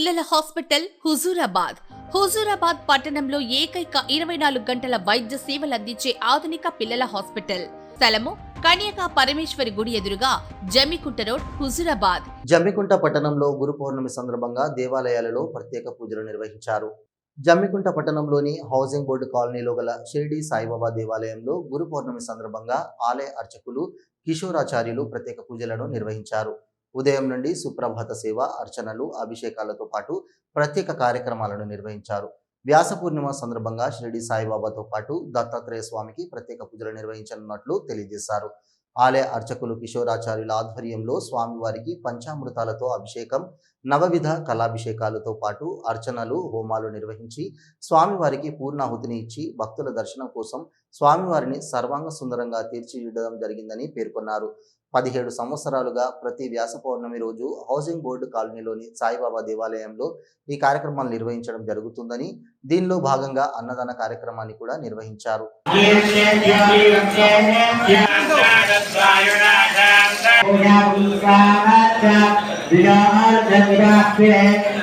పిల్లల హాస్పిటల్ హుజూరాబాద్. హుజూరాబాద్ పట్టణంలో ఏకైక ఇరవై నాలుగు గంటల వైద్య సేవలు అందించే ఆధునిక పిల్లల హాస్పిటల్. స్థలము కన్యకా పరమేశ్వరి గుడి ఎదురుగా జమ్మికుంట రోడ్ హుజూరాబాద్. జమ్మికుంట పట్టణంలో గురు పౌర్ణమి సందర్భంగా దేవాలయాలలో ప్రత్యేక పూజలు నిర్వహించారు. జమ్మికుంట పట్టణంలోని హౌసింగ్ బోర్డు కాలనీలో గల షిరిడి సాయిబాబా దేవాలయంలో గురు పౌర్ణమి సందర్భంగా ఆలయ అర్చకులు కిషోరాచార్యులు ప్రత్యేక పూజలను నిర్వహించారు. ఉదయం నుండి సుప్రభాత సేవ అర్చనలు అభిషేకాలతో పాటు ప్రత్యేక కార్యక్రమాలను నిర్వహించారు. వ్యాస పూర్ణిమ సందర్భంగా షిరిడి సాయిబాబాతో పాటు దత్తాత్రేయ స్వామికి ప్రత్యేక పూజలు నిర్వహించనున్నట్లు తెలియజేశారు. ఆలయ అర్చకులు కిషోరాచార్యుల ఆధ్వర్యంలో స్వామివారికి పంచామృతాలతో అభిషేకం నవవిధ కళాభిషేకాలతో పాటు అర్చనలు హోమాలు నిర్వహించి స్వామివారికి పూర్ణాహుతిని ఇచ్చి భక్తుల దర్శనం కోసం స్వామివారిని సర్వాంగ సుందరంగా తీర్చిదిద్దడం జరిగిందని పేర్కొన్నారు. పదిహేడు సంవత్సరాలుగా ప్రతి వ్యాస పౌర్ణమి రోజు హౌసింగ్ బోర్డు కాలనీలోని సాయిబాబా దేవాలయంలో ఈ కార్యక్రమాలు నిర్వహించడం జరుగుతుందని దీనిలో భాగంగా అన్నదాన కార్యక్రమాన్ని కూడా నిర్వహించారు.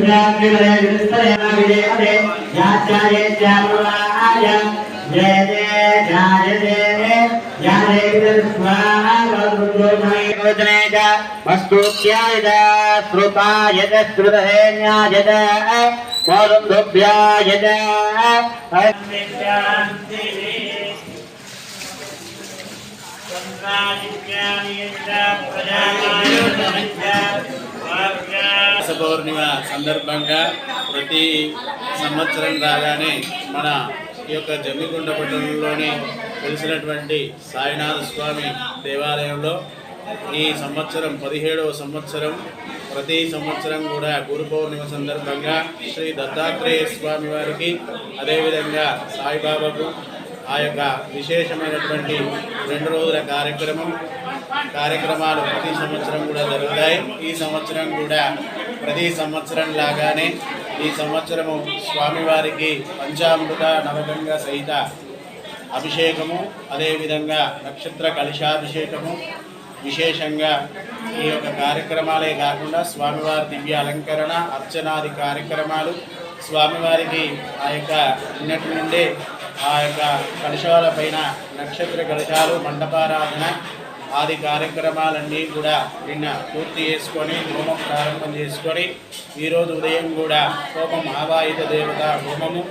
ദ്രാവിഡേ വിസ്തയാവിഡേ അതേ യാചാരേ ചാമുളായ ജയതേ ജാരതേ വസ്തുക്യായത ശ്രുതായത ശ്രുതഹേന്യായത മരുന്ദുഭ്യായത പ്രജാ పౌర్ణిమ సందర్భంగా ప్రతి సంవత్సరం రాగానే మన ఈ యొక్క జమ్మికుండ పట్టణంలోని తెలిసినటువంటి సాయినాథ స్వామి దేవాలయంలో ఈ సంవత్సరం పదిహేడవ సంవత్సరం ప్రతి సంవత్సరం కూడా గురు పౌర్ణిమ సందర్భంగా శ్రీ దత్తాత్రేయ స్వామి వారికి అదేవిధంగా సాయిబాబాకు ఆ యొక్క విశేషమైనటువంటి రెండు రోజుల కార్యక్రమం కార్యక్రమాలు ప్రతి సంవత్సరం కూడా జరుగుతాయి. ఈ సంవత్సరం కూడా ప్రతి సంవత్సరం లాగానే ఈ సంవత్సరము స్వామివారికి పంచామృత నవగంగ సహిత అభిషేకము అదేవిధంగా నక్షత్ర కలశాభిషేకము విశేషంగా ఈ యొక్క కార్యక్రమాలే కాకుండా స్వామివారి దివ్య అలంకరణ అర్చనాది కార్యక్రమాలు. స్వామివారికి ఆ యొక్క నిన్నటి నుండే ఆ యొక్క కలశాల పైన నక్షత్ర కలశాలు మండపారాధన ఆది కార్యక్రమాలన్నీ కూడా నిన్న పూర్తి చేసుకొని హోమం ప్రారంభం చేసుకొని ఈరోజు ఉదయం కూడా హోమం ఆవాహిత దేవత హోమము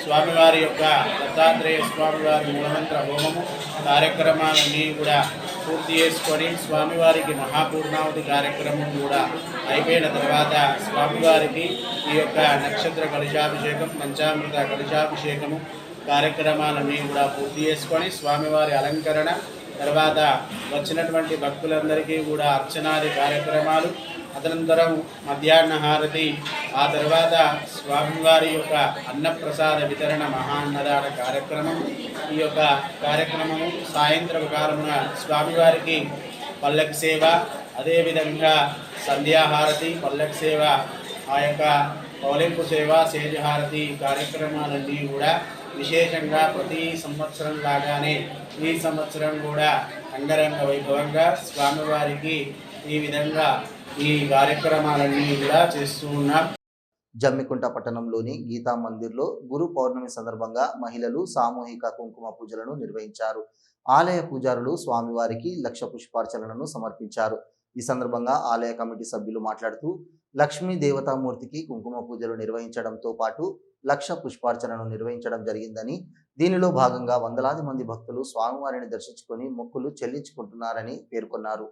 స్వామివారి యొక్క దత్తాత్రేయ స్వామివారి మూలమంత్ర హోమము కార్యక్రమాలన్నీ కూడా పూర్తి చేసుకొని స్వామివారికి మహాపూర్ణావతి కార్యక్రమం కూడా అయిపోయిన తర్వాత స్వామివారికి ఈ యొక్క నక్షత్ర కలశాభిషేకం పంచామృత కలశాభిషేకము కార్యక్రమాలన్నీ కూడా పూర్తి చేసుకొని స్వామివారి అలంకరణ తర్వాత వచ్చినటువంటి భక్తులందరికీ కూడా అర్చనాది కార్యక్రమాలు అనంతరం మధ్యాహ్న హారతి ఆ తర్వాత స్వామివారి యొక్క అన్నప్రసాద వితరణ మహాన్నదాన కార్యక్రమం. ఈ యొక్క కార్యక్రమము సాయంత్రం కాలమున స్వామివారికి పల్లకి సేవ అదేవిధంగా సంధ్యాహారతి పల్లకి సేవ ఆ యొక్క పౌలింపు సేవ సేజహారతి కార్యక్రమాలన్నీ కూడా విశేషంగా ప్రతి సంవత్సరం లాగానే ఈ సంవత్సరం కూడా అంగరంగ వైభవంగా స్వామివారికి ఈ విధంగా ఈ కార్యక్రమాలన్నీ కూడా చేస్తూ ఉన్నాం. జమ్మికుంట పట్టణంలోని గీతా మందిర్లో గురు పౌర్ణమి సందర్భంగా మహిళలు సామూహిక కుంకుమ పూజలను నిర్వహించారు. ఆలయ పూజారులు స్వామివారికి లక్ష పుష్పార్చనలను సమర్పించారు. ఈ సందర్భంగా ఆలయ కమిటీ సభ్యులు మాట్లాడుతూ లక్ష్మీ దేవతామూర్తికి కుంకుమ పూజలు నిర్వహించడంతో పాటు లక్ష పుష్పార్చనను నిర్వహించడం జరిగిందని దీనిలో భాగంగా వందలాది మంది భక్తులు స్వామివారిని దర్శించుకొని మొక్కులు చెల్లించుకుంటున్నారని పేర్కొన్నారు.